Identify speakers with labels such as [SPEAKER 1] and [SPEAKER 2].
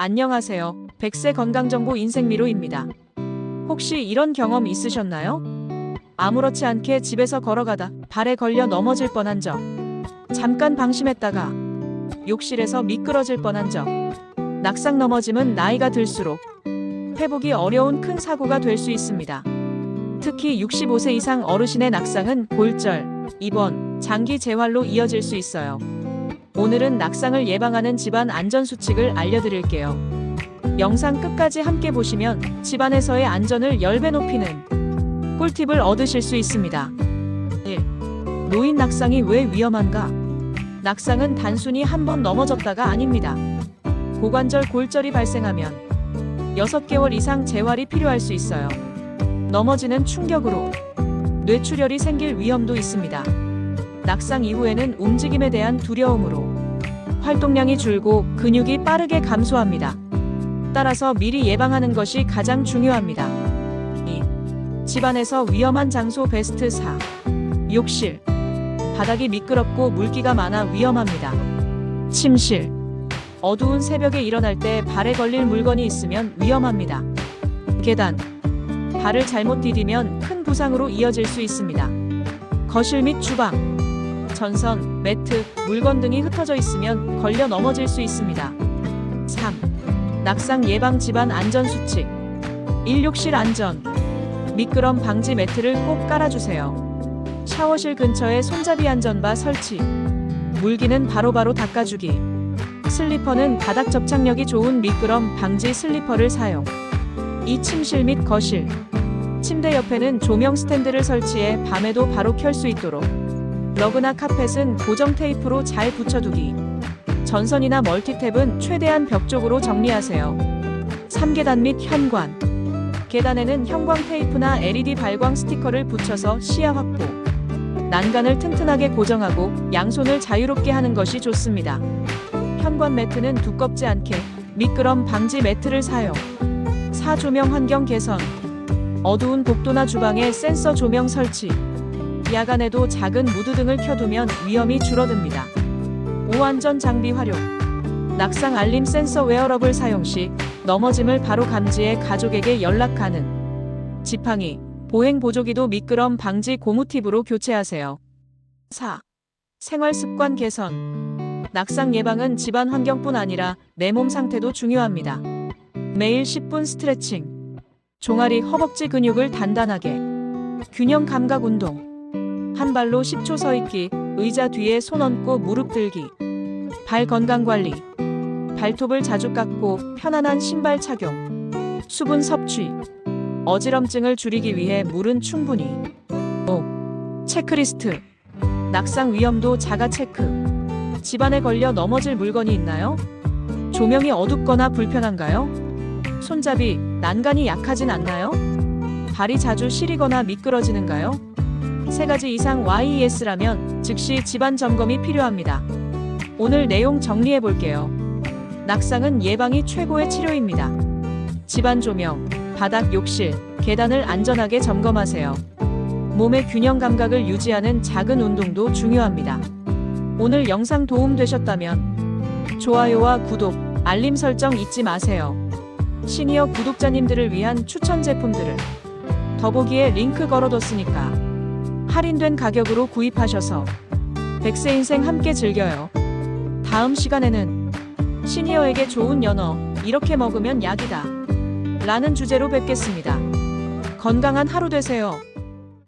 [SPEAKER 1] 안녕하세요. 백세 건강정보 인생미로입니다. 혹시 이런 경험 있으셨나요? 아무렇지 않게 집에서 걸어가다 발에 걸려 넘어질 뻔한 적. 잠깐 방심했다가 욕실에서 미끄러질 뻔한 적. 낙상 넘어짐은 나이가 들수록 회복이 어려운 큰 사고가 될 수 있습니다. 특히 65세 이상 어르신의 낙상은 골절, 입원, 장기 재활로 이어질 수 있어요. 오늘은 낙상을 예방하는 집안 안전 수칙을 알려드릴게요. 영상 끝까지 함께 보시면 집안에서의 안전을 10배 높이는 꿀팁을 얻으실 수 있습니다. 1. 노인 낙상이 왜 위험한가? 낙상은 단순히 한 번 넘어졌다가 아닙니다. 고관절 골절이 발생하면 6개월 이상 재활이 필요할 수 있어요. 넘어지는 충격으로 뇌출혈이 생길 위험도 있습니다. 낙상 이후에는 움직임에 대한 두려움으로 활동량이 줄고 근육이 빠르게 감소합니다. 따라서 미리 예방하는 것이 가장 중요합니다. 2. 집안에서 위험한 장소 베스트 4. 욕실. 바닥이 미끄럽고 물기가 많아 위험합니다. 침실. 어두운 새벽에 일어날 때 발에 걸릴 물건이 있으면 위험합니다. 계단. 발을 잘못 디디면 큰 부상으로 이어질 수 있습니다. 거실 및 주방. 전선, 매트, 물건 등이 흩어져 있으면 걸려 넘어질 수 있습니다. 3. 낙상 예방 집안 안전 수칙. 일욕실 안전. 미끄럼 방지 매트를 꼭 깔아주세요. 샤워실 근처에 손잡이 안전바 설치. 물기는 바로바로 닦아주기. 슬리퍼는 바닥 접착력이 좋은 미끄럼 방지 슬리퍼를 사용. 이 침실 및 거실. 침대 옆에는 조명 스탠드를 설치해 밤에도 바로 켤 수 있도록. 러그나 카펫은 고정 테이프로 잘 붙여두기. 전선이나 멀티탭은 최대한 벽 쪽으로 정리하세요. 3계단 및 현관. 계단에는 형광 테이프나 LED 발광 스티커를 붙여서 시야 확보. 난간을 튼튼하게 고정하고 양손을 자유롭게 하는 것이 좋습니다. 현관 매트는 두껍지 않게 미끄럼 방지 매트를 사용. 사조명 환경 개선. 어두운 복도나 주방에 센서 조명 설치. 야간에도 작은 무드 등을 켜두면 위험이 줄어듭니다. 오안전 장비 활용. 낙상 알림 센서 웨어러블 사용 시 넘어짐을 바로 감지해 가족에게 연락 가능. 지팡이, 보행 보조기도 미끄럼 방지 고무 팁으로 교체하세요. 4. 생활 습관 개선. 낙상 예방은 집안 환경뿐 아니라 내 몸 상태도 중요합니다. 매일 10분 스트레칭. 종아리 허벅지 근육을 단단하게. 균형 감각 운동. 한 발로 10초 서 있기, 의자 뒤에 손 얹고 무릎 들기. 발 건강 관리. 발톱을 자주 깎고 편안한 신발 착용. 수분 섭취. 어지럼증을 줄이기 위해 물은 충분히. 5. 체크리스트. 낙상 위험도 자가 체크. 집안에 걸려 넘어질 물건이 있나요? 조명이 어둡거나 불편한가요? 손잡이, 난간이 약하진 않나요? 발이 자주 시리거나 미끄러지는가요? 세 가지 이상 YES라면 즉시 집안 점검이 필요합니다. 오늘 내용 정리해 볼게요. 낙상은 예방이 최고의 치료입니다. 집안 조명, 바닥 욕실, 계단을 안전하게 점검하세요. 몸의 균형 감각을 유지하는 작은 운동도 중요합니다. 오늘 영상 도움 되셨다면 좋아요와 구독, 알림 설정 잊지 마세요. 시니어 구독자님들을 위한 추천 제품들을 더보기에 링크 걸어뒀으니까 할인된 가격으로 구입하셔서 백세 인생 함께 즐겨요. 다음 시간에는 시니어에게 좋은 연어, 이렇게 먹으면 약이다. 라는 주제로 뵙겠습니다. 건강한 하루 되세요.